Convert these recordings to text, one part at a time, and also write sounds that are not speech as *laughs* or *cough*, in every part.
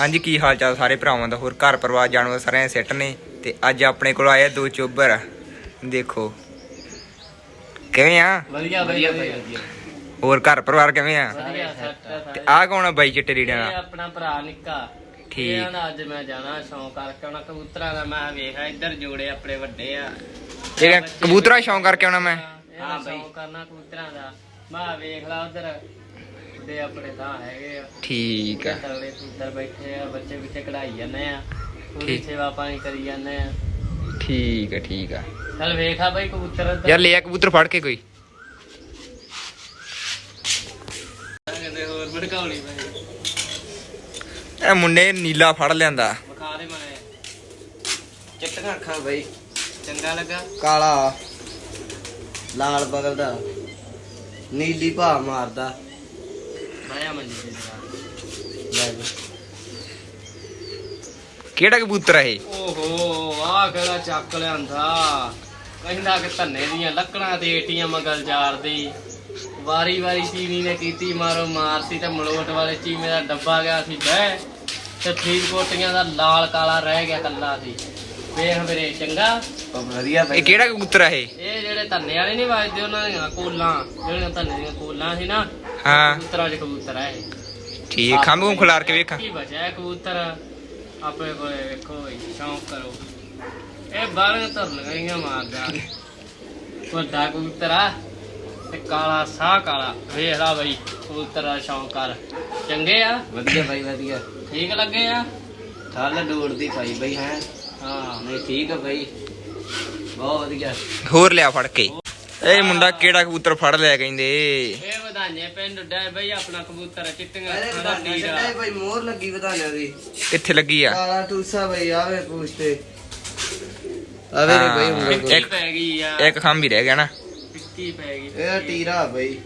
ਹਾਂਜੀ ਕੀ ਹਾਲ ਚਾਲ ਸਾਰੇ ਭਰਾਵਾਂ ਦਾ? ਹੋਰ ਘਰ ਪਰਿਵਾਰ ਜਾਨਵਰ ਸਾਰਿਆਂ ਦੇ ਸੈੱਟ ਨੇ? ਤੇ ਅੱਜ ਆਪਣੇ ਕੋਲ ਆਏ ਆ ਦੋ ਚੋਬਰ। ਦੇਖੋ। ਕਿਵੇਂ ਆ? ਵਧੀਆ ਵਧੀਆ ਵਧੀਆ। ਹੋਰ ਘਰ ਪਰਿਵਾਰ ਕਿਵੇਂ ਆ? ਵਧੀਆ ਸੈੱਟ ਤੇ ਆਹ ਕੌਣ ਆ ਬਾਈ ਚਿੱਟੇ ਇਹ ਦਾ? ਆਪਣਾ ਭਰਾ ਨਿੱਕਾ। ਠੀਕ। ਇਹ ਕਹਿੰਦਾ ਅੱਜ ਮੈਂ ਜਾਣਾ ਸ਼ੌਂਕ ਕਰਕੇ ਉਹਨਾਂ ਕਬੂਤਰਾਂ ਦਾ ਮੈਂ ਵੇਖਿਆ ਇੱਧਰ ਜੋੜੇ ਆਪਣੇ ਵੱਡੇ ਆ। ਜਿਹੜਾ ਕਬੂਤਰਾਂ ਸ਼ੌਂਕ ਕਰਕੇ ਆਉਣਾ ਮੈਂ? ਹਾਂ ਬਈ। ਸ਼ੌਂਕ ਕਰਨਾ ਕਬੂਤਰਾਂ ਦਾ। ਮੈਂ ਵੇਖ ਲਾ ਉਧਰ। ਤੇ ਆਪਣੇ ਤਾਂ ਹੈਗੇ ਆ। ਠੀਕ ਆ। ਤਗੜੇ ਕਬੂਤਰ ਬੈਠੇ ਆ ਬੱਚੇ ਪਿੱਛੇ ਕਢਾਈ ਜਾਂਦੇ ਆ। ਪੂਰੀ ਠੀਕ। ਸੇਵਾ ਪਾਣੀ ਕਰੀ ਜਾਂਦੇ ਆ। ਠੀਕ ਆ ਠੀਕ ਆ। ਚਲ ਵੇਖਾ ਬਈ ਕਬੂਤਰ। ਯਾਰ ਲਿਆ ਕਬੂਤਰ ਫੜ ਕੇ ਕੋਈ। ਕਹਿੰਦੇ ਹੋਰ ਭੜਕਾਉਣੀ ਬਈ। ਇਹ ਮੁੰਡੇ ਨੀਲਾ ਫੜ ਲਿਆਂਦਾ। ਵਿਖਾ ਦੇ ਮਨੇ ਚਿੱਟੀਆਂ ਅੱਖਾਂ ਬਈ। ਚੰਗਾ ਲੱਗਾ। ਕਾਲਾ। ਲਾਲ ਬਗਲ ਦਾ। ਨੀਲੀ ਭਾ ਮਾਰਦਾ। ਮਾਇਆ ਮੰਜੀ ਲੈ ਜੀ ਕਿਹੜਾ ਕਬੂਤਰ ਆ ਇਹ? ਓਹੋ ਆ ਕਿਹੜਾ ਚੱਕ ਲਿਆਂਦਾ। ਕਹਿੰਦਾ ਕਿ ਧੰਨੇ ਦੀਆਂ ਲੱਕੜਾਂ ਤੇ ਏਟੀਐਮ ਗਲਜਾਰ ਦੀ ਵਾਰੀ ਵਾਰੀ ਚੀਨੀ ਨੇ ਕੀਤੀ, ਮਾਰੋ ਮਾਰਤੀ ਤੇ ਮਲੋਟ ਵਾਲੇ ਚੀਮੇ ਦਾ ਡੱਬਾ ਗਿਆ ਸੀ ਬਹਿ। ਤੇ ਫਰੀਦਕੋਟੀਆਂ ਦਾ ਲਾਲ ਕਾਲਾ ਰਹਿ ਗਿਆ ਕੱਲਾ ਸੀ। ਵੇਖ ਵੀਰੇ ਚੰਗਾ। ਵਧੀਆ ਇਹ ਕਿਹੜਾ ਕਬੂਤਰ ਆ ਇਹ? ਇਹ ਜਿਹੜੇ ਧੰਨੇ ਵਾਲੇ ਨਹੀਂ ਵੱਜਦੇ ਉਹਨਾਂ ਦੀਆਂ ਕੋਲਾਂ। ਜਿਹੜੀਆਂ ਧੰਨੇ ਦੀਆਂ ਕੋਲਾਂ ਸੀ ਨਾ ਹਾਂ। ਕਬੂਤਰਾਂ 'ਚ ਕਬੂਤਰ ਆ ਇਹ। ਠੀਕ ਖੰਭ ਨੂੰ ਖਿਲਾਰ ਕੇ ਵੇਖਾਂ। ਕੀ ਬਚਿਆ ਕਬੂਤਰ। ਆਪਣੇ ਕੋਲੇ ਵੇਖੋ ਬਈ ਸ਼ੌਂਕ ਕਰੋ। ਇਹ ਬਾਹਰ ਧਰ ਲਗਾਈਆਂ ਮਾਰਦਾ। ਵੱਡਾ ਕਬੂਤਰ ਆ ਤੇ ਕਾਲਾ ਸਾਹ ਕਾਲਾ। ਵੇਖ ਲਾ ਬਈ ਕਬੂਤਰ ਦਾ ਸ਼ੌਂਕ ਕਰ। ਚੰਗੇ ਆ। ਵਧੀਆ ਬਾਈ ਵਧੀਆ। ਠੀਕ ਲੱਗੇ ਆ। ਠੱਲ ਡੋੜ ਦੀ ਪਾਈ ਬਈ ਹੈ। ਹਾਂ ਨਹੀਂ ਠੀਕ ਆ ਬਈ। ਬਹੁਤ ਵਧੀਆ। ਹੋਰ ਲਿਆ ਫੜ ਕੇ। ਇਹ ਮੁੰਡਾ ਕਿਹੜਾ ਕਬੂਤਰ ਫੜ ਲਿਆ ਕਹਿੰਦੇ? ਇਹ ਵਧਾਈਏ ਪਿੰਡ ਡੇ ਬਈ ਆਪਣਾ ਕਬੂਤਰ ਚਿੱਟੀਆਂ ਅਰੇ ਅੱਖਾਂ ਦਾ ਵਧਾਈਆਂ ਨੀਰਾ। ਚੱਲੇ ਬਈ ਮੋਹਰ ਲੱਗੀ ਵਧਾਈਆਂ ਦੀ। ਕਿੱਥੇ ਲੱਗੀ ਆ? ਕਾਲਾ ਟੂਸਾ ਬਈ ਆਵੇ ਪੁੱਛਤੇ ਆਵੇ ਰੇ ਬਈ ਉਂਗਲ ਕੋਲ। ਟਿੱਕੀ ਪੈ ਗਈ ਆ। ਇੱਕ ਖੰਭ ਹੀ ਰਹਿ ਗਿਆ ਨਾ। ਟਿੱਕੀ ਪੈ ਗਈ ਇਹ ਟੀਰਾ ਬਈ।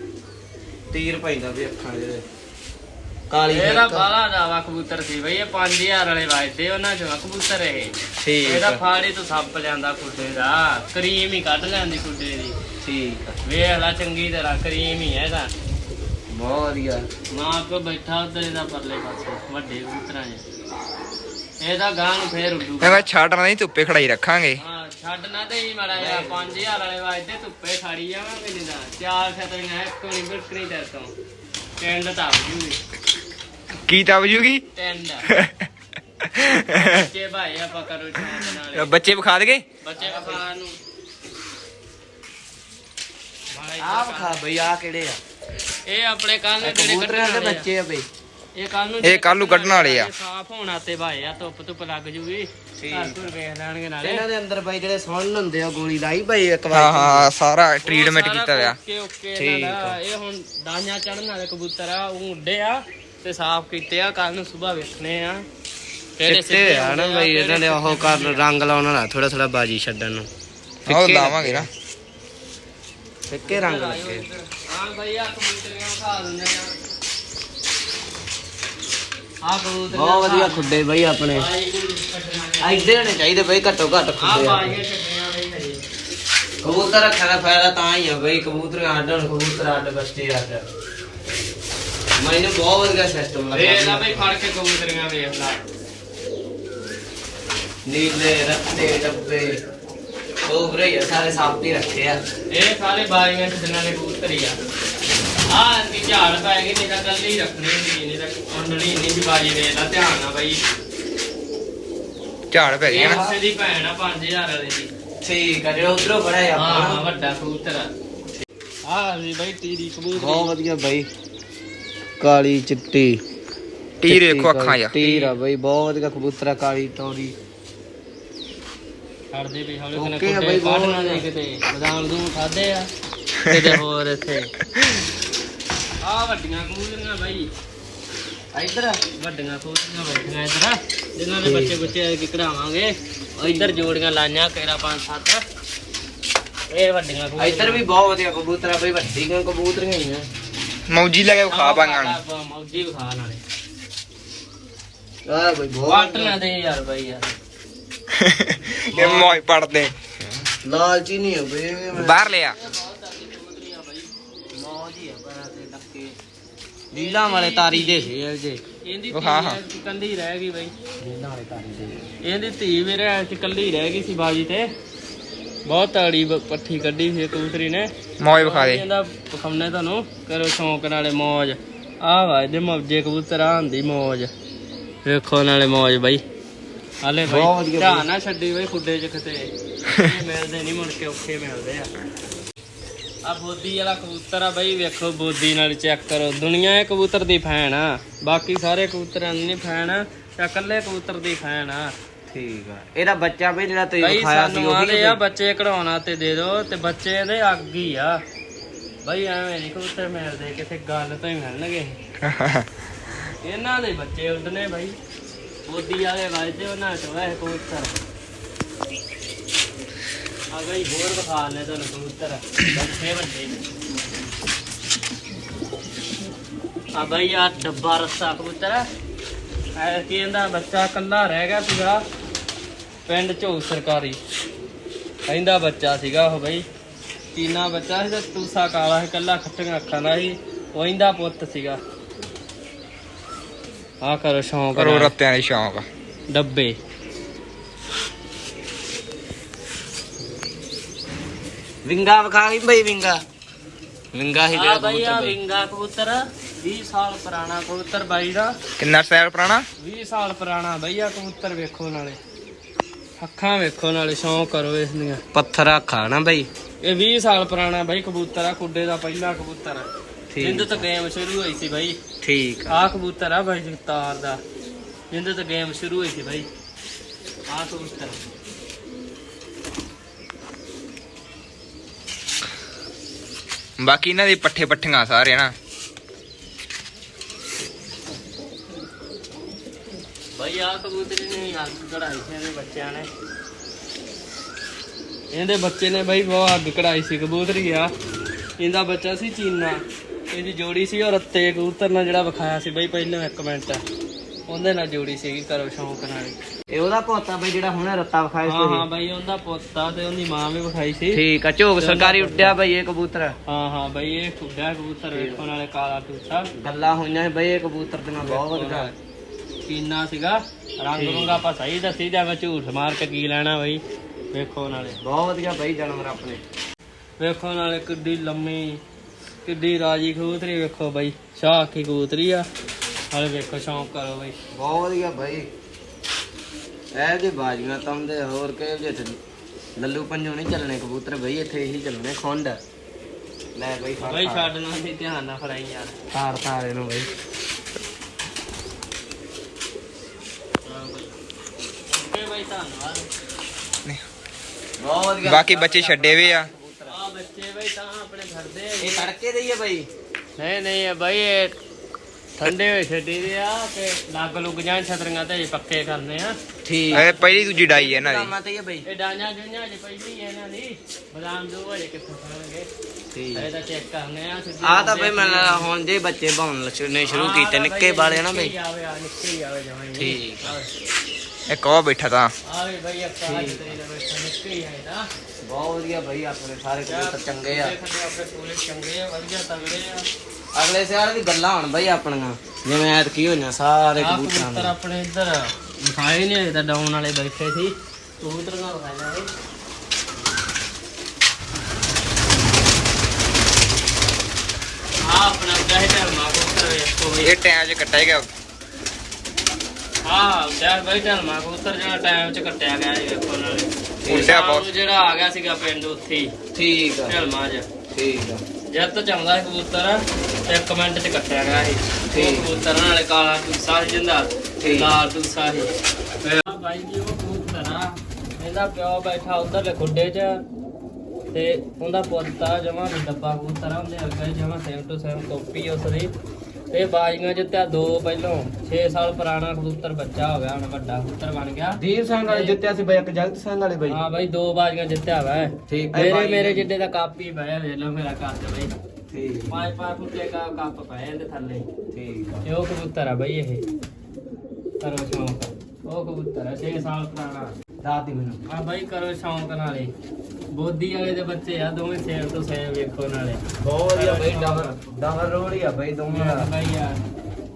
ਤੀਰ ਪੈਂਦਾ ਵੀ ਅੱਖਾਂ ਜਿਹਦੇ ਕਾਲੀ ਇਹਦਾ ਫਿੱਕ। ਬਾਲਾ ਦਾਵਾ ਕਬੂਤਰ ਸੀ ਬਈ ਇਹ 5000 ਵਾਲੇ ਵਾਜਦੇ ਉਹਨਾਂ ਚੋਂ ਆ ਕਬੂਤਰ ਇਹ। ਠੀਕ ਇਹਦਾ ਫਾੜੀ ਤੋਂ ਸੱਪ ਲਿਆਂਦਾ ਖੁੱਡੇ ਦਾ ਕਰੀਮ ਹੀ ਕੱਢ ਲੈਂਦੀ ਖੁੱਡੇ ਦੀ। ਠੀਕ ਆ। ਵੇਖ ਲੈ ਚੰਗੀ ਤਰ੍ਹਾਂ ਕਰੀਮ ਹੀ ਹੈ ਇਹਦਾ। ਬਹੁਤ ਵਧੀਆ। ਮਾਂ ਕੋ ਬੈਠਾ ਉਧਰ ਇਹਦਾ ਪਰਲੇ ਪਾਸੇ ਵੱਡੇ ਕਬੂਤਰਾਂ 'ਚ। ਇਹਦਾ ਗਾਂ ਨੂੰ ਫੇਰ ਉੱਡੂ। ਮੈਂ ਕਿਹਾ ਛਾੜਨਾ ਨਹੀਂ ਧੁੱਪੇ ਖੜਾਈ ਰੱਖਾਂਗੇ। ਹਾਂ ਛੱਡ ਨਾ ਤੇ ਹੀ ਮੜਾ ਜਾ 5000 ਵਾਲੇ ਵਾਜਦੇ ਧੁੱਪੇ ਖਾੜੀ ਜਾਵਾਂਗੇ ਨਹੀਂ ਤਾਂ ਚਾਰ ਛਤਰੀਆਂ ਇੱਕ ਨਹੀਂ ਬਿਲਕੁਲ ਤੇ ਤੋਂ। ਟੈਂਡ ਤਾਂ ਜੂਗੀ ਕੀ ਤਬ ਜੂਗੀ ਟੈਂਡ ਬੱਚੇ ਭਾਈ ਆਪਾਂ ਕਰੋ ਸ਼ੌਂਕ ਨਾਲੇ ਬੱਚੇ ਵਿਖਾ ਦੇਗੇ? ਬੱਚੇ ਖਾਣ ਨੂੰ। ਭਾਈ ਆਹ ਖਾ ਬਈ ਆ ਕਿਹੜੇ ਆ? ਇਹ ਆਪਣੇ ਕੱਲ ਨੂੰ ਜਿਹੜੇ ਕਬੂਤਰਾਂ ਦੇ ਬੱਚੇ ਆ ਬਈ। ਆ। ਇਹ ਕੱਲ ਨੂੰ ਇਹ ਕੱਲ੍ਹ ਨੂੰ ਕੱਢਣ ਵਾਲੇ ਆ। ਸਾਫ਼ ਹੋਣਾ ਤੇ ਭਾਈ ਆ ਧੁੱਪ ਧੁੱਪ ਲੱਗ ਜੂਗੀ। ਵੇਖ ਇਹਨਾਂ ਦੇ ਅੰਦਰ ਬਈ ਜਿਹੜੇ ਸੁਣ ਹੁੰਦੇ ਆ ਗੋਲੀ ਲਾਈ ਬਈ ਇੱਕ ਹਾਂ ਵਾਰ ਹਾਂ ਸਾਰਾ ਟ੍ਰੀਟਮੈਂਟ ਕੀਤਾ ਹੋਇਆ। ਓਕੇ ਓਕੇ ਆ। ਇਹ ਹੁਣ ਦਾਈਆਂ ਚੜਨ ਵਾਲੇ ਕਬੂਤਰ ਆ ਉਹ ਉੱਡੇ ਆ। ਤੇ ਸਾਫ਼ ਕੀਤੇ ਆ ਕੱਲ ਨੂੰ ਸਵੇਰ ਵੇਖਣੇ ਆ। ਚਿੱਟੇ ਆ ਨਾ ਬਈ ਇਹਨਾਂ ਨੇ ਉਹ ਕਰ ਰੰਗ ਲਾਉਣ ਵਾਲਾ ਥੋੜਾ ਥੋੜਾ ਬਾਜੀ ਛੱਡਣ ਨੂੰ। ਫਿੱਕੇ ਲਾਵਾਂਗੇ ਨਾ। ਫਿੱਕੇ। ਰੰਗ ਲੱਗੇ। ਹਾਂ ਬਈ ਆ ਕਬੂਤਰੀਆਂ ਖਾ ਦਿੰਦੇ ਆ। ਆ ਕਬੂਤਰ ਬਹੁਤ ਵਧੀਆ ਖੁੱਡੇ ਬਈ ਆਪਣੇ। ਐਡੇ ਹੋਣੇ ਚਾਹੀਦੇ ਬਈ ਘੱਟੋ ਘੱਟ ਆ ਖੁੱਡੇ ਆ। ਕਬੂਤਰ ਰੱਖਣ ਦਾ ਫਾਇਦਾ ਤਾਂ ਹੀ ਆ ਬਈ ਕਬੂਤਰ ਅੱਡ ਹੋਣ ਕਬੂਤਰ ਅੱਡ ਬੱਚੇ ਅੱਡ ਮੈਨੂੰ ਬਹੁਤ ਵਧੀਆ ਸਿਸਟਮ ਵੇਖ ਲੈ ਲੱਗਾ ਬਈ ਫੜ ਕੇ ਕਬੂਤਰੀਆਂ ਵੇਖ ਲੈ। ਨੀਲੇ ਰੱਤੇ ਡੱਬੇ। ਕੋਬਰੇ ਹੀ ਆ, ਸਾਰੇ ਸਾਫ਼ ਹੀ ਰੱਖੇ ਆ। ਇਹ ਸਾਰੇ ਬਾਰੀਆਂ ਛੱਡਣ ਵਾਲੇ ਕਬੂਤਰ ਹੀ ਆ। ਆ ਦੀ ਝਾੜ ਪੈ ਗਈ ਨਹੀਂ ਤਾਂ ਕੱਲੀ ਰੱਖਣੀ ਹੁੰਦੀ ਨਹੀਂ ਤਾਂ ਕੁੰਡਲੀ ਨਹੀਂ ਦੀ ਬਾਜੀ ਵੇਖ ਲੈ ਧਿਆਨ ਨਾਲ ਬਈ। ਝਾੜ ਪੈ ਇਹ ਗਿਆ ਨਾ ਹੱਸੇ ਦੀ ਭੈਣ ਆ 5000 ਵਾਲੇ ਦੀ। ਠੀਕ ਆ ਜਿਹੜਾ ਉਧਰੋਂ ਹਾਂ ਆਪਾਂ। ਹਾਂ ਵੱਡਾ ਕਬੂਤਰ ਆ। ਆ ਜੀ ਬਈ ਤੀਰੀ ਬਹੁਤ ਕਬੂਤਰ ਵਧੀਆ ਬਈ। ਕਾਲੀ ਚਿੱਟੀ। ਟੀਰ ਵੇਖੋ ਅੱਖਾਂ ਜਾ ਟੀਰ ਆ ਬਈ ਬਹੁਤ ਵਧੀਆ ਕਬੂਤਰ ਆ ਕਾਲੀ ਟੋਰੀ। ਛੱਡਦੇ ਵੀ ਹੌਲੇ ਕਨੇ ਆ ਕੁੱਤੇ ਕੱਢਣਾ ਦੇ ਕਿਤੇ। ਬਦਾਮ ਦੂੰ ਖਾਦੇ ਆ ਕਿਤੇ ਹੋਰ ਇੱਥੇ। ਆ ਵੱਡੀਆਂ ਕਬੂਤਰੀਆਂ ਬਾਈ। ਇੱਧਰ ਵੱਡੀਆਂ ਕਬੂਤਰੀਆਂ ਬੈਠੀਆਂ ਇੱਧਰ। ਜਿਨ੍ਹਾਂ ਦੇ ਬੱਚੇ ਬੱਚੇ ਕੀ ਕਢਾਵਾਂਗੇ। ਉਹ ਇੱਧਰ ਜੋੜੀਆਂ ਲਾਈਆਂ ਕੇਰਾ ਪੰਜ ਸੱਤ। ਇਹ ਵੱਡੀਆਂ ਕਬੂਤਰੀਆਂ ਇੱਧਰ ਵੀ ਬਹੁਤ ਵਧੀਆ ਕਬੂਤਰ ਆ ਬਈ ਵੱਡੀਆਂ ਕਬੂਤਰੀਆਂ ਹੀ ਆ। ਮੌਜੀ ਲੈ ਕੇ ਖਾ ਪਾਂਗਾ। ਮੌਜੀ ਵਿਖਾ ਨਾਲੇ। ਆ ਬਈ ਬਹੁਤ ਵਾਟ ਨਾ ਦੇ ਯਾਰ ਬਾਈ ਯਾਰ। ਇਹ ਮੌਜ ਪੜਦੇ। ਲਾਲਚੀ ਨਹੀਂ ਆ ਬਈ ਇਹ ਬਾਹਰ ਲਿਆ। ਮੌਜ ਆ ਪਰ ਤੇ ਲੀਲਾ ਵਾਲੇ ਤਾਰੀ ਦੇ ਸੀ ਇਹ ਜੇ। ਇਹਦੀ ਉਹ ਧੀ ਹਾਂ, ਹਾਂ। ਐਤਕੀ ਕੱਲੀ ਰਹਿ ਗਈ ਬਈ। ਇਹਦੀ ਧੀ ਮੇਰੇ ਐਤਕੀ ਕੱਲੀ ਰਹਿ ਗਈ ਸੀ ਬਾਜੀ ਤੇ। ਬਹੁਤ ਤੜੀ ਪੱਠੀ ਕੱਢੀ ਸੀ ਕਬੂਤਰੀ ਨੇ। ਮੌਜ ਵਿਖਾ ਦੇ। ਇਹਦਾ ਪਖਾਉਣੇ ਤੁਹਾਨੂੰ ਕਰੋ ਸ਼ੌਂਕ ਨਾਲੇ ਮੌਜ। ਆਹ ਵਾ ਇਹਦੇ ਮੌਜੇ ਕਬੂਤਰ ਆਂਦੀ ਮੌਜ। ਵੇਖੋ ਨਾਲੇ ਮੌਜ ਬਾਈ। ਹਾਲੇ ਬਹੁਤ ਬਾਈ ਵਧੀਆ ਧਿਆਨ ਨਾ ਛੱਡੀ ਬਾਈ ਖੁੱਡੇ ਚ ਕਿਤੇ। *laughs* ਇਹ ਮਿਲਦੇ ਨਹੀਂ ਮੁੜ ਕੇ ਔਖੇ ਮਿਲਦੇ ਆ। ਆ ਬੋਦੀ ਵਾਲਾ ਕਬੂਤਰ ਆ ਬਾਈ ਵੇਖੋ ਬੋਦੀ ਨਾਲ ਚੈੱਕ ਕਰੋ। ਦੁਨੀਆ ਇਹ ਕਬੂਤਰ ਦੀ ਫੈਨ ਆ। ਬਾਕੀ ਸਾਰੇ ਕਬੂਤਰਾਂ ਦੀ ਨਹੀਂ ਫੈਨ। ਆ ਤੇ ਇਕੱਲੇ ਕਬੂਤਰ ਦੀ ਫੈਨ ਆ। ਠੀਕ ਆ। ਇਹਦਾ ਬੱਚਾ ਬਈ ਜਿਹੜਾ ਤੁਸੀਂ ਬਾਈ ਵਿਖਾਇਆ ਸੀ ਸਾਨੂੰ ਉਹ ਆ ਬੱਚੇ ਕਢਾਉਣਾ ਤੇ ਦੇ ਦਿਓ ਤੇ ਬੱਚੇ ਇਹਦੇ ਅੱਗ ਹੀ ਆ। ਬਾਈ ਐਵੇਂ ਨਹੀਂ ਕਬੂਤਰ ਮਿਲਦੇ ਕਿਸੇ ਗੱਲ ਤੋਂ ਹੀ ਮਿਲਣਗੇ। *laughs* ਇਹਨਾਂ ਦੇ ਬੱਚੇ ਉੱਡਨੇ ਬਾਈ। ਬੋਦੀ ਵਾਲੇ ਵੱਜਦੇ ਉਹਨਾਂ ਚੋਂ ਇਹ ਕਬੂਤਰ। ਆ ਗਈ ਹੋਰ ਵਿਖਾ ਲੈ ਤੁਹਾਨੂੰ ਕਬੂਤਰ। ਬੱਚੇ ਵੱਡੇ। ਆ ਬਾਈ ਆ ਡੱਬਾ ਰੱਸਾ ਕਬੂਤਰ। ਐ ਕੀ ਇਹਦਾ ਬੱਚਾ ਕੱਲਾ ਰਹਿ ਗਿਆ ਸੀਗਾ ਪਿੰਡ ਝੋਕ ਸਰਕਾਰੀ। ਕਹਿੰਦਾ ਬੱਚਾ ਸੀਗਾ ਉਹ ਬਈ। ਚੀਨਾ ਬੱਚਾ ਸੀ ਤੇ ਤੂਸਾ ਕਾਲਾ ਸੀ ਕੱਲਾ ਖੱਟੀਆਂ ਅੱਖਾਂ ਦਾ ਸੀ ਉਹ ਇਹਦਾ ਪੁੱਤ ਸੀਗਾ। ਆ ਕਰੋ ਸ਼ੌਂਕ ਕਰੋ ਨਾਲ। ਰੱਤਿਆਂ ਦੀ ਸ਼ੌਂਕ। ਡੱਬੇ। ਵਿੰਗਾ ਵਿਖਾ ਗਈ ਬਈ ਵਿੰਗਾ। ਵਿੰਗਾ ਹੀ ਆ ਜਿਹੜਾ ਬਈ ਆ ਵਿੰਗਾ ਕਬੂਤਰ 20 ਸਾਲ ਪੁਰਾਣਾ ਕਬੂਤਰ ਬਾਈ ਦਾ। ਕਿੰਨਾ ਸੈਲ ਪੁਰਾਣਾ? 20 ਸਾਲ ਪੁਰਾਣਾ ਬਈ ਆ ਕਬੂਤਰ ਵੇਖੋ ਨਾਲੇ। ਅੱਖਾਂ ਵੇਖੋ ਨਾਲੇ ਸ਼ੌਂਕ ਕਰੋ ਇਸ ਦੀਆਂ ਪੱਥਰ ਅੱਖਾਂ ਨਾ ਬਈ। ਇਹ 20 ਸਾਲ ਪੁਰਾਣਾ ਬਾਈ ਕਬੂਤਰ ਆ ਕੁੱਡੇ ਦਾ ਪਹਿਲਾ ਕਬੂਤਰ ਆ। ਠੀਕ। ਜਿੰਦ ਤੋਂ ਗੇਮ ਸ਼ੁਰੂ ਹੋਈ ਸੀ ਬਾਈ। ਠੀਕ ਆ। ਕਬੂਤਰ ਆ ਬਾਈ ਜਗਤਾਰ ਦਾ। ਜਿੰਦ ਤੋਂ ਗੇਮ ਸ਼ੁਰੂ ਹੋਈ ਸੀ ਬਾਈ। ਆਹ ਕਬੂਤਰ। ਬਾਕੀ ਇਹਨਾਂ ਦੇ ਪੱਠੇ ਪੱਠੀਆਂ ਸਾਰੇ ਨਾ। ਆਹ ਕਬੂਤਰੀ ਨੇ ਅੱਗ ਕਢਾਈ ਸੀ ਇਹਦੇ ਬੱਚਿਆਂ ਨੇ। ਇਹਦੇ ਬੱਚੇ ਨੇ ਬਾਈ ਬਹੁਤ ਅੱਗ ਕਢਾਈ ਸੀ ਕਬੂਤਰੀ ਆ। ਇਹਦਾ ਬੱਚਾ ਸੀ ਚੀਨਾ। ਇਹਦੀ ਜੋੜੀ ਸੀ ਉਹ ਰੱਤੇ ਕਬੂਤਰ ਨਾਲ ਜਿਹੜਾ ਵਿਖਾਇਆ ਸੀ ਬਾਈ ਪਹਿਲਾਂ ਇੱਕ ਮਿੰਟ। ਉਹਦੇ ਨਾਲ ਜੋੜੀ ਸੀਗੀ ਕਰੋ ਸ਼ੌਂਕ ਨਾਲ। ਇਹ ਉਹਦਾ ਪੋਤਾ ਬਈ ਜਿਹੜਾ ਹੁਣੇ ਰੱਤਾ ਵਿਖਾਇਆ ਸੀ ਹਾਂ ਹਾਂ ਬਾਈ ਉਹਦਾ ਪੁੱਤਾ ਤੇ ਉਹਦੀ ਮਾਂ ਵੀ ਵਿਖਾਈ ਸੀ। ਠੀਕ ਆ ਝੋਕ ਸਰਕਾਰੀ ਉੱਡਿਆ ਬਈ ਇਹ ਕਬੂਤਰ। ਹਾਂ ਹਾਂ ਬਈ ਇਹ ਖੁੱਡਾ ਕਬੂਤਰ ਵੇਖੋ ਨਾਲੇ ਕਾਲਾ ਟੂਸਾ ਗੱਲਾਂ ਹੋਈਆਂ ਬਈ ਇਹ ਕਬੂਤਰ ਦੇ ਨਾਲ ਬਹੁਤ ਵਧੀਆ। ਕੀਨਾ ਸੀਗਾ। ਰੰਗ ਰੰਗ ਆਪਾਂ ਸਹੀ ਦੱਸੀ ਮੈਂ ਝੂਠ ਮਾਰ ਕੇ ਕੀ ਲੈਣਾ ਬਈ? ਵੇਖੋ ਨਾਲੇ। ਬਹੁਤ ਵਧੀਆ ਬਈ ਜਾਨਵਰ ਆਪਣੇ। ਵੇਖੋ ਨਾਲੇ ਕਿੱਡੀ ਲੰਮੀ ਕਿੱਡੀ ਰਾਜੀ ਕਬੂਤਰੀ ਵੇਖੋ ਬਈ। ਸ਼ਾਹ ਕੀ ਕਬੂਤਰੀ ਆ। ਹਾਲੇ ਵੇਖੋ ਸ਼ੌਂਕ ਕਰੋ ਬਈ। ਬਹੁਤ ਵਧੀਆ ਬਈ। ਇਹ ਜੇ ਬਾਜੀਆਂ ਤੰਦੇ ਹੋਰ ਕਿ ਜੇ ਤੇ ਲੱਲੂ ਪੰਜੂ ਨਹੀਂ ਚੱਲਣੇ ਕਬੂਤਰ ਬਈ ਇੱਥੇ ਇਹੀ ਚੱਲਣੇ ਖੁੰਡ। ਲੈ ਬਈ ਫੜ ਬਈ ਫੜ। ਛੱਡ ਨਾ ਸੀ ਧਿਆਨ ਨਾਲ ਫੜਾਈ ਯਾਰ। ਤਾਰ ਤਾਰ ਇਹਨੂੰ ਬਈ। ਓਕੇ ਬਈ ਧੰਨਵਾਦ ਬਹੁਤ ਵਧੀਆ ਬਾਕੀ ਬੱਚੇ ਛੱਡੇ ਵੇ ਆ। ਆ ਬੱਚੇ ਬਈ ਤਾਂ ਆਪਣੇ ਫਿਰਦੇ ਆ। ਇਹ ਤੜਕੇ ਦੇ ਹੀ ਆ ਬਈ। ਨਹੀਂ ਨਹੀਂ ਇਹ ਬਾਈ ਇਹ ਠੰਡੇ ਹੋਏ ਛੱਡੀ ਦੇ ਆ ਤੇ ਲੱਗ ਲੁੱਗ ਜਾਣ ਛਤਰੀਆਂ ਤੇ ਪੱਕੇ ਕਰਨੇ ਆ। ਠੀਕ। ਇਹ ਪਹਿਲੀ ਦੂਜੀ ਡਾਈ ਹੈ ਇਹਨਾਂ ਦੀ। ਕੰਮਾਂ ਤੇ ਹੀ ਆ ਬਈ। ਇਹ ਡਾਈਆਂ ਜੁਈਆਂ ਜੇ ਪਹਿਲੀ ਹੈ ਇਹਨਾਂ ਦੀ। ਬਦਾਮ ਜੋ ਹੋਏ ਕਿੱਥੋਂ ਖਾਣਗੇ। ਠੀਕ। ਇਹਦਾ ਚੈੱਕ ਕਰਨੇ ਆ ਸਿੱਧੀ ਆ ਤਾਂ ਹੁੰਦੇ ਬਈ ਮੈਨੂੰ ਲੱਗਦਾ ਹੁਣ ਜੇ ਬੱਚੇ ਬਾਉਣ ਨੇ ਸ਼ੁਰੂ ਕੀਤੇ ਨਿੱਕੇ ਵਾਲੇ ਨਾ ਨਿੱਕੇ ਬਈ ਹੀ ਆਵੇ ਆ ਨਿੱਕੇ ਹੀ ਆਵੇ ਜਮਾਂ ਹੀ। ਠੀਕ। ਆ। ਇਹ ਕੋ ਬੈਠਾ ਤਾਂ। ਆਵੇ ਬਈ ਅੱਖਾਂ ਅੱਜ ਤੇਰੀ ਦਾ ਬੈਠਾ ਨਿੱਕੇ ਹੀ ਹੈ ਨਾ। ਬਹੁਤ ਵਧੀਆ ਬਈ ਆਪਣੇ ਸਾਰੇ ਕਬੂਤਰ ਚੰਗੇ ਆ। ਦੇਖਦੇ ਆਪਣੇ ਪੂਰੇ ਚੰਗੇ ਆ ਵਧੀਆ ਤਗੜੇ ਆ। ਅਗਲੇ ਸਿਆਲ ਵੀ ਗੱਲਾਂ ਹੋਣ ਬਈ ਆਪਣੀਆਂ। ਜਿਵੇਂ ਐਤ ਕੀ ਹੋਈਆਂ ਸਾਰੇ ਕਬੂਤਰਾਂ ਦੇ ਆਪਣੇ ਇੱਧਰ ਵਿਖਾਏ ਨਹੀਂ ਤਾਂ ਡਾਊਨ ਵਾਲੇ ਬੈਠੇ ਸੀ। ਕਬੂਤਰ ਨਾਲ ਵਿਖਾਏ ਆਪਣਾ ਇਹ ਆ ਉੱਡਿਆ ਬਈ ਢਲਮਾ ਕਬੂਤਰ ਜਿਹੜਾ ਟਾਈਮ ਚ ਕੱਟਿਆ ਗਿਆ ਜੀ ਵੇਖੋ ਨਾਲੇ। ਉੱਡਿਆ ਸ਼ਾਮ ਬਹੁਤ। ਨੂੰ ਜਿਹੜਾ ਆ ਗਿਆ ਸੀਗਾ ਪਿੰਡ ਉੱਥੇ ਹੀ। ਠੀਕ ਆ। ਢਲਮਾ ਚ ਠੀਕ ਆ। ਜਦ ਤੋਂ ਚਾਹੁੰਦਾ ਸੀ ਕਬੂਤਰ ਤੇ ਇੱਕ ਮਿੰਟ ਚ ਕੱਟਿਆ ਗਿਆ ਸੀ। ਉਹ ਠੀਕ। ਕਬੂਤਰ ਨਾਲੇ ਕਾਲਾ ਟੂਸਾ ਸੀ ਜਿੰਦਾ। ਠੀਕ। ਲਾਲ ਟੂਸਾ ਸੀ। ਆ ਬਾਈ ਜੀ ਉਹ ਕਬੂਤਰ ਆ। ਇਹਦਾ ਪਿਓ ਬੈਠਾ ਉਧਰਲੇ ਖੁੱਡੇ 'ਚ। ਤੇ ਉਹਦਾ ਪੁੱਤ ਆ ਜਮਾ ਵੀ ਡੱਬਾ ਕਬੂਤਰ ਆ। ਉਹਦੇ ਅੱਗੇ ਜਮਾ ਸੇਮ ਟੂ ਸੇਮ ਕਾਪੀ ਉਸ ਦੀ ਤੇ ਬਾਜੀਆਂ ਜਿੱਤਿਆ ਦੋ ਪਹਿਲੋਂ 6 ਸਾਲ ਪੁਰਾਣਾ ਕਬੂਤਰ ਬੱਚਾ ਹੋ ਗਿਆ ਹੁਣ ਵੱਡਾ ਕਬੂਤਰ ਬਣ ਗਿਆ। ਦੀਪ ਸਿੰਘ ਵਾਲੇ ਜਿੱਤਿਆ ਸੀ ਬਈ ਇੱਕ ਜਗਤ ਸਿੰਘ ਵਾਲੇ ਬਈ। ਹਾਂ ਬਾਈ ਦੋ ਬਾਜੀਆਂ ਜਿੱਤਿਆ ਵਾ। ਠੀਕ ਹੈ ਮੇਰੇ। ਮੇਰੇ ਜਿੱਡੇ ਦਾ ਕਾਪੀ ਪਿਆ ਵੇਖ ਲਓ ਮੇਰਾ ਕੱਦ ਬਾਈ। ਠੀਕ ਪੰਜ ਪੰਜ ਫੁੱਟੇ ਦਾ ਕੱਪ ਪਏ ਇਹਦੇ ਥੱਲੇ। ਠੀਕ ਇਹ ਉਹ ਕਬੂਤਰ ਆ ਬਈ ਇਹ। ਕਰੋ ਸ਼ੌਂਕ। ਉਹ ਕਬੂਤਰ ਆ 6 ਸਾਲ ਪੁਰਾਣਾ। ਰਾਤ ਦੀ ਮੈਨੂੰ। ਆ ਬਾਈ ਕਰੋ ਸ਼ੌਂਕ ਨਾਲੇ ਬੋਦੀ ਵਾਲੇ ਦੇ ਬੱਚੇ ਆ ਦੋਵੇਂ ਸੇਮ ਤੋਂ ਸੇਮ ਵੇਖੋ ਨਾਲੇ। ਬਹੁਤ ਵਧੀਆ ਬਈ ਡਬਲ ਡਬਲ ਰੋਲ ਹੀ ਆ ਬਈ ਦੋਵਾਂ ਦਾ। ਬਾਈ ਯਾਰ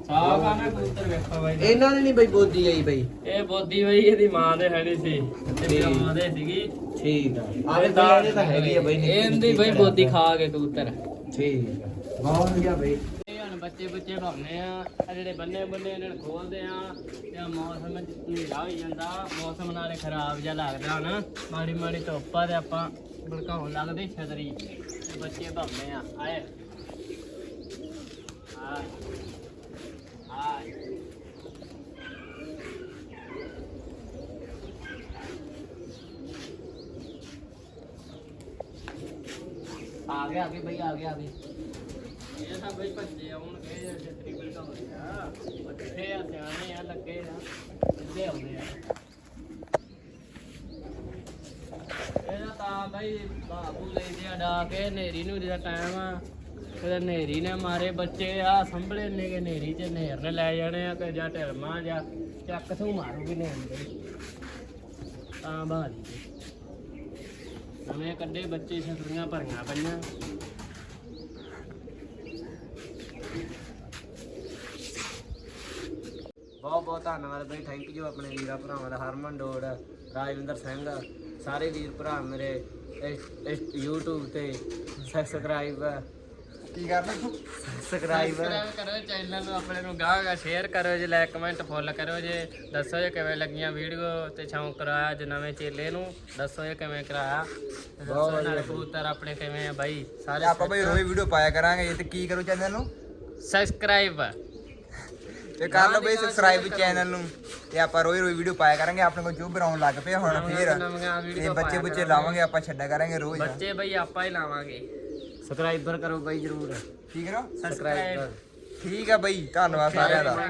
ਸਾਗ ਆ ਨਾ ਕਬੂਤਰ ਵੇਖੋ ਬਾਈ। ਦਾ। ਇਹਨਾਂ ਦੀ ਨਹੀਂ ਬਈ ਬੋਦੀ ਆਈ ਬਈ। ਇਹ ਬੋਦੀ ਬਈ ਇਹਦੀ ਮਾਂ ਦੇ ਹੈਣੀ ਸੀ। ਤੇ ਮਾਂ ਦੇ ਸੀਗੀ। ਠੀਕ ਆ। ਆਲੇ ਤਾਂ ਹੈਗੀ ਆ ਬਈ ਨਿੱਕੀ ਇਹਦੀ ਨਿੱਕੀ ਬਈ ਬੋਦੀ। ਖਾ ਕੇ ਕਬੂਤਰ। ਠੀਕ ਆ। ਬਹੁਤ ਵਧੀਆ ਬਈ। ਬੱਚੇ ਬੱਚੇ ਭਾਉਨੇ ਆ ਆ ਜਿਹੜੇ ਬੰਨੇ ਬੰਨੇ ਇਹਨਾਂ ਨੂੰ ਖੋਲਦੇ ਆ, ਤੇ ਆਹ ਮੌਸਮ ਹਨੇਰਾ ਹੋ ਜਾਂਦਾ, ਮੌਸਮ ਨਾਲੇ ਖਰਾਬ ਜਿਹਾ ਲੱਗਦਾ ਨਾ ਮਾੜੀ ਮਾੜੀ ਧੁੱਪ ਆ ਤੇ ਆਪਾਂ ਭੜਕਾਉਣ ਲੱਗਦੇ ਛਤਰੀ ਤੇ ਬੱਚੇ ਭਾਉਨੇ ਆ, ਆਏ। ਆ ਆ ਆ ਗਿਆ ਆ ਗਿਆ ਬਈ ਆ ਗਿਆ। ਤਾਂ ਬਈ ਭੱਜੇ ਆਉਣਗੇ ਜੇ ਛਤਰੀ ਭੜਕਾਉਂਦੇ ਆ। ਬੱਚੇ ਆ, ਸਿਆਣੇ ਆ, ਲੱਗੇ ਆ ਸਿੱਧੇ ਆਉਂਦੇ ਆ। ਇਹਦਾ ਤਾਂ ਬਈ ਬਾਬੂ ਲੈਂਦੇ ਆ ਡਾ ਕੇ ਨੇਰੀ ਨੂੰ ਦਾ ਟਾਈਮ ਆ ਕਦੇ ਨੇਰੀ ਨੇ ਮਾਰੇ ਬੱਚੇ ਆ, ਸੰਭਲੇ ਨੇ ਕਿ ਨੇਰੀ ਚ ਨੇਰ ਨੇ ਲੈ ਜਾਣੇ ਆ, ਕਿ ਜਾਂ ਢਲਮਾ ਜਾਂ ਚੱਕ ਤੋਂ ਮਾਰੂਗੀ ਨੇਰ ਦੇ। ਤਾਂ ਬਾਹਲੀ ਨਵੇਂ ਕੱਢੇ ਬੱਚੇ ਛਤਰੀਆਂ ਭਰੀਆਂ ਪਈਆਂ। ਬਹੁਤ ਬਹੁਤ ਧੰਨਵਾਦ ਬਈ ਥੈਂਕ ਯੂ ਆਪਣੇ ਵੀਰਾਂ ਭਰਾਵਾਂ ਦਾ ਹਰਮਨ ਡੋੜ ਰਾਜਵਿੰਦਰ ਸਿੰਘ ਸਾਰੇ ਵੀਰ ਭਰਾ ਮੇਰੇ ਇਸ ਇਸ YouTube ਤੇ ਸਬਸਕ੍ਰਾਈਬ ਕੀ ਕਰਨਾ ਸਬਸਕ੍ਰਾਈਬ ਸਬਸਕ੍ਰਾਈਬ ਕਰੋ ਚੈਨਲ ਨੂੰ ਆਪਣੇ ਨੂੰ ਗਾਹ ਗਾ ਸ਼ੇਅਰ ਕਰੋ ਜੇ ਲਾਈਕ ਕਮੈਂਟ ਫੁੱਲ ਕਰੋ ਜੇ। ਦੱਸੋ ਜੇ ਕਿਵੇਂ ਲੱਗੀਆਂ ਵੀਡੀਓ ਤੇ ਸ਼ੌਂਕ ਕਰਾਇਆ ਜੇ ਨਵੇਂ ਚੇਲੇ ਨੂੰ। ਦੱਸੋ ਜੇ ਕਿਵੇਂ ਕਰਾਇਆ। ਤੇ ਦੱਸੋ ਨਾਲੇ ਕਬੂਤਰ ਆਪਣੇ ਕਿਵੇਂ ਆ ਬਾਈ। ਸਾਰੇ ਆਪਾਂ ਬਈ ਰੋਜ਼ ਵੀਡੀਓ ਪਾਇਆ ਕਰਾਂਗੇ ਤੇ ਕੀ ਕਰੋ ਚੈਨਲ ਨੂੰ? ਸਬਸਕ੍ਰਾਈਬ ਤੇ ਕਰ ਲਓ ਬਈ ਸਬਸਕ੍ਰਾਈਬ ਚੈਨਲ ਨੂੰ ਤੇ ਆਪਾਂ ਰੋਜ਼ ਰੋਜ਼ ਵੀਡੀਓ ਪਾਇਆ ਕਰਾਂਗੇ। ਆਪਣੇ ਕੋਲ ਜੋ ਬਣਾਉਣ ਲੱਗ ਪਏ ਹੁਣ ਫੇਰ ਨਵੀਆਂ ਤੇ ਬੱਚੇ ਬੱਚੇ ਲਾਵਾਂਗੇ ਆਪਾਂ ਛੱਡਿਆ ਕਰਾਂਗੇ ਰੋਜ਼। ਬੱਚੇ ਬਈ ਆਪਾਂ ਹੀ ਲਾਵਾਂਗੇ। ਸਬਸਕ੍ਰਾਈਬਰ ਕਰੋ ਬਈ ਜਰੂਰ। ਠੀਕ ਹੈ ਨਾ? ਸਬਸਕ੍ਰਾਈਬ ਠੀਕ ਆ ਬਈ ਧੰਨਵਾਦ ਸਾਰਿਆਂ ਦਾ।